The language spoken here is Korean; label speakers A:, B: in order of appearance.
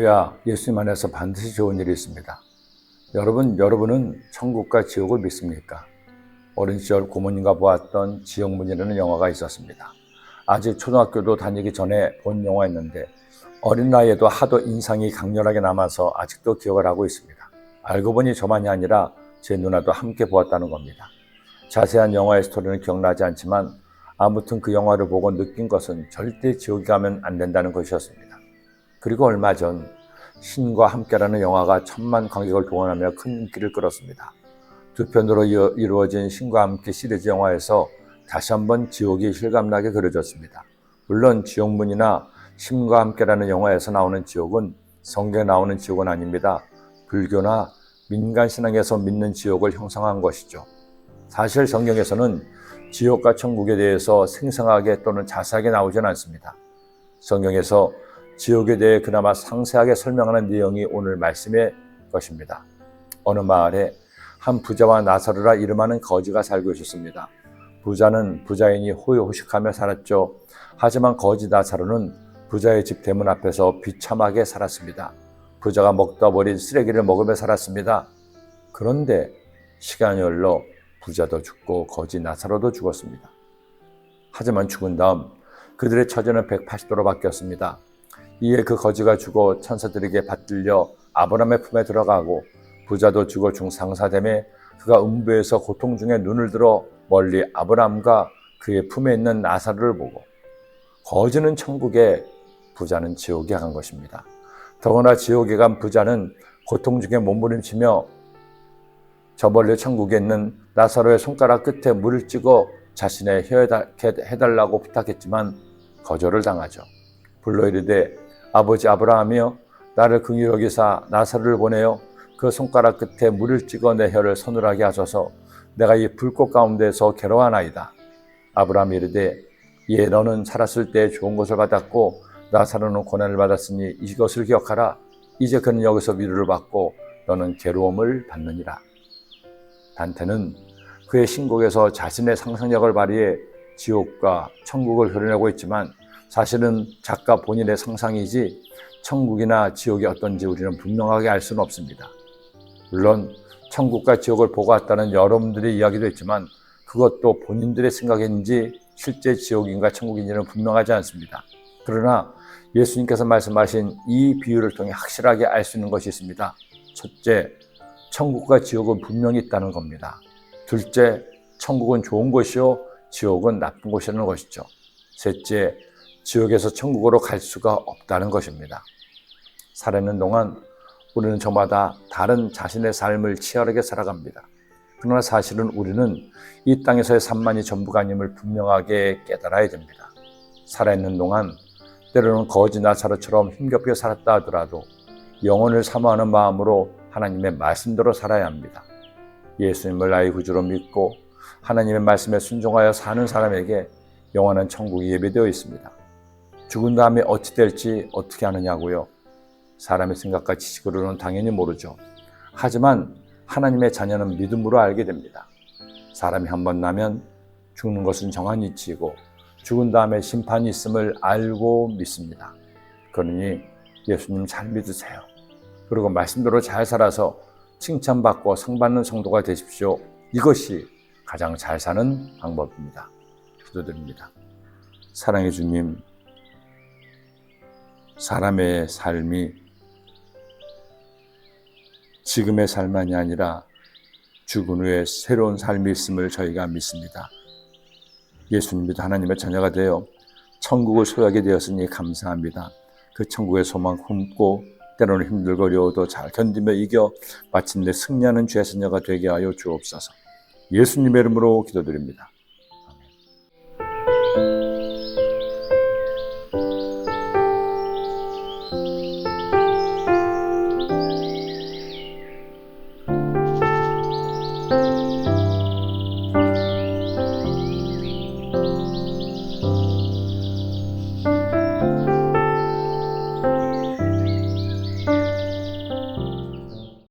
A: 그래야 예수님 안에서 반드시 좋은 일이 있습니다. 여러분, 여러분은 천국과 지옥을 믿습니까? 어린 시절 고모님과 보았던 지옥문이라는 영화가 있었습니다. 아직 초등학교도 다니기 전에 본 영화였는데 어린 나이에도 하도 인상이 강렬하게 남아서 아직도 기억을 하고 있습니다. 알고 보니 저만이 아니라 제 누나도 함께 보았다는 겁니다. 자세한 영화의 스토리는 기억나지 않지만 아무튼 그 영화를 보고 느낀 것은 절대 지옥에 가면 안 된다는 것이었습니다. 그리고 얼마 전 신과 함께라는 영화가 천만 관객을 동원하며 큰 인기를 끌었습니다. 두 편으로 이루어진 신과 함께 시리즈 영화에서 다시 한번 지옥이 실감나게 그려졌습니다. 물론 지옥문이나 신과 함께라는 영화에서 나오는 지옥은 성경에 나오는 지옥은 아닙니다. 불교나 민간 신앙에서 믿는 지옥을 형성한 것이죠. 사실 성경에서는 지옥과 천국에 대해서 생생하게 또는 자세하게 나오진 않습니다. 성경에서 지옥에 대해 그나마 상세하게 설명하는 내용이 오늘 말씀의 것입니다. 어느 마을에 한 부자와 나사르라 이름하는 거지가 살고 있었습니다. 부자는 부자인이 호요호식하며 살았죠. 하지만 거지 나사르는 부자의 집 대문 앞에서 비참하게 살았습니다. 부자가 먹다 버린 쓰레기를 먹으며 살았습니다. 그런데 시간이 흘러 부자도 죽고 거지 나사로도 죽었습니다. 하지만 죽은 다음 그들의 처지는 180도로 바뀌었습니다. 이에 그 거지가 죽어 천사들에게 받들려 아브라함의 품에 들어가고 부자도 죽어 중상사됨에 그가 음부에서 고통 중에 눈을 들어 멀리 아브라함과 그의 품에 있는 나사로를 보고 거지는 천국에 부자는 지옥에 간 것입니다. 더구나 지옥에 간 부자는 고통 중에 몸부림치며 저 멀리 천국에 있는 나사로의 손가락 끝에 물을 찍어 자신의 혀에 해달라고 부탁했지만 거절을 당하죠. 불러 이르되 아버지 아브라함이여 나를 긍휼히 여기사 나사로를 보내어 그 손가락 끝에 물을 찍어 내 혀를 서늘하게 하소서 내가 이 불꽃 가운데서 괴로워하나이다. 아브라함이 이르되 예 너는 살았을 때 좋은 것을 받았고 나사로는 고난을 받았으니 이것을 기억하라. 이제 그는 여기서 위로를 받고 너는 괴로움을 받느니라. 단테는 그의 신곡에서 자신의 상상력을 발휘해 지옥과 천국을 그려내고 있지만 사실은 작가 본인의 상상이지 천국이나 지옥이 어떤지 우리는 분명하게 알 수는 없습니다. 물론 천국과 지옥을 보고 왔다는 여러분들의 이야기도 있지만 그것도 본인들의 생각인지 실제 지옥인가 천국인지는 분명하지 않습니다. 그러나 예수님께서 말씀하신 이 비유를 통해 확실하게 알 수 있는 것이 있습니다. 첫째, 천국과 지옥은 분명히 있다는 겁니다. 둘째, 천국은 좋은 곳이요, 지옥은 나쁜 곳이라는 것이죠. 셋째, 지옥에서 천국으로 갈 수가 없다는 것입니다. 살아있는 동안 우리는 저마다 다른 자신의 삶을 치열하게 살아갑니다. 그러나 사실은 우리는 이 땅에서의 삶만이 전부가 아님을 분명하게 깨달아야 됩니다. 살아있는 동안 때로는 거지 나사로처럼 힘겹게 살았다 하더라도 영혼을 사모하는 마음으로 하나님의 말씀대로 살아야 합니다. 예수님을 나의 구주로 믿고 하나님의 말씀에 순종하여 사는 사람에게 영원한 천국이 예배되어 있습니다. 죽은 다음에 어찌 될지 어떻게 아느냐고요? 사람의 생각과 지식으로는 당연히 모르죠. 하지만 하나님의 자녀는 믿음으로 알게 됩니다. 사람이 한 번 나면 죽는 것은 정한 이치이고 죽은 다음에 심판이 있음을 알고 믿습니다. 그러니 예수님 잘 믿으세요. 그리고 말씀대로 잘 살아서 칭찬받고 상 받는 성도가 되십시오. 이것이 가장 잘 사는 방법입니다. 기도드립니다. 사랑해 주님, 사람의 삶이 지금의 삶만이 아니라 죽은 후에 새로운 삶이 있음을 저희가 믿습니다. 예수님 믿 하나님의 자녀가 되어 천국을 소유하게 되었으니 감사합니다. 그 천국의 소망 품고 때로는 힘들고 어려워도 잘 견디며 이겨 마침내 승리하는 죄선녀가 되게 하여 주옵소서. 예수님의 이름으로 기도드립니다.